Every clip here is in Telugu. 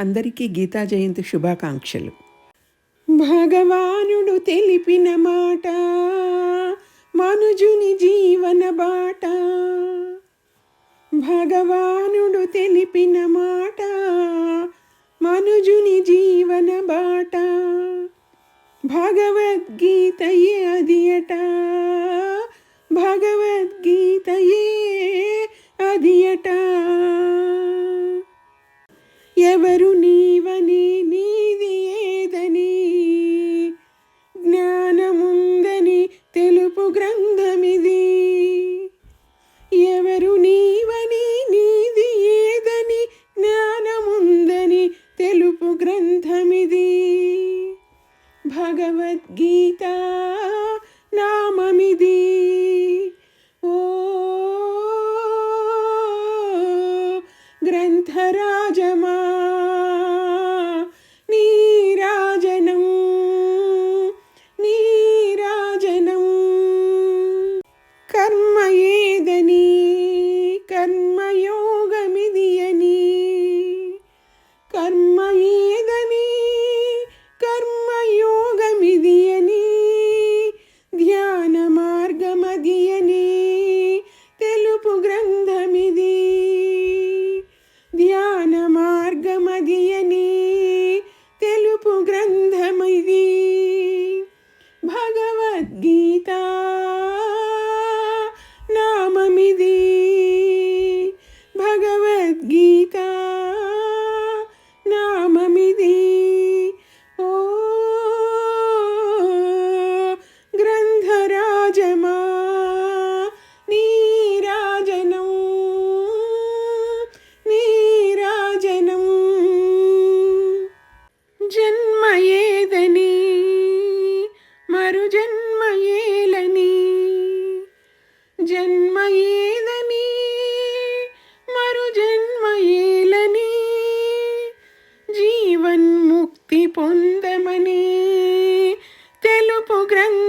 అందరికీ గీతా జయంతి శుభాకాంక్షలు. భగవానుడు తెలిపిన మాట మనుజుని జీవన బాట. భగవానుడు తెలిపిన మాట మనుజుని జీవన బాట. భగవద్గీతయే అదియట భగవద్గీతయే ఎవరు నీవని నీది ఏదని? జ్ఞానముందని తెలుపు గ్రంథమిది. ఎవరు నీవని నీది ఏదని? జ్ఞానముందని తెలుపు గ్రంథమిది. భగవద్గీత నామమిది. జ్ఞాన మార్గమదియని తెలుపు గ్రంథమైది జన్మ ఏదని మరు జన్మ ఏలని జీవన్ముక్తి పొందమని తెలుపు గ్రంథ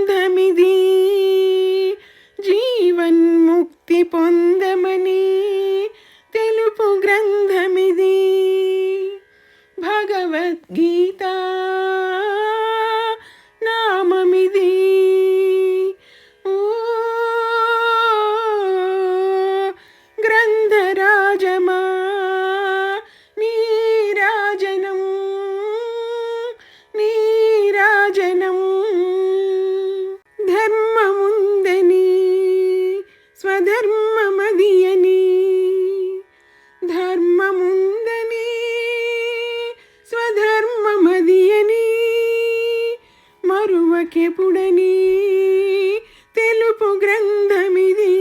గ్రంథమిది.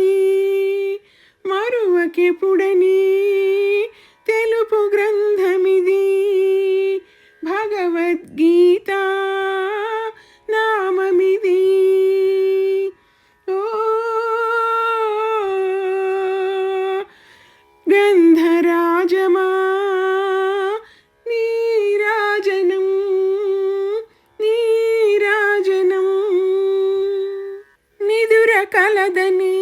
మరువకెపుడని తెలుపు గ్రంథమిది. భగవద్గీత నామమిది. ఓ గంధరాజమా నిదుర కలదని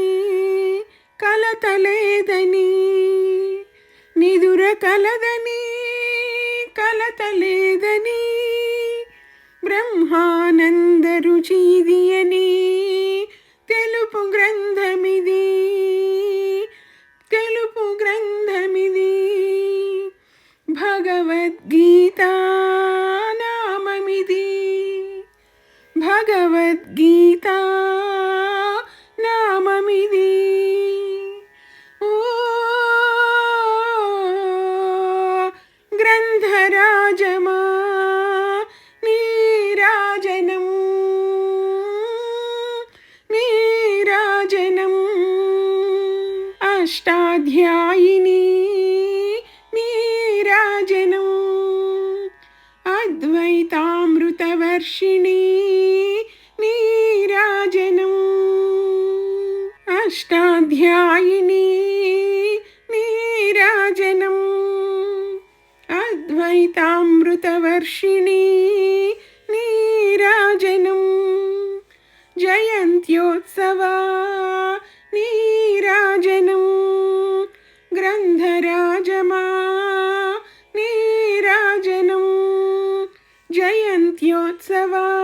కలతలేదని నిదుర కలదని కలతలేదని బ్రహ్మానంద రుచి అష్టాధ్యాయిని నీరాజనం అద్వైతామృతవర్షిణి నీరాజనం అష్టాధ్యాయిని నీరాజనం అద్వైతామృతవర్షిణి జయంత్యోత్సవా నీరాజనం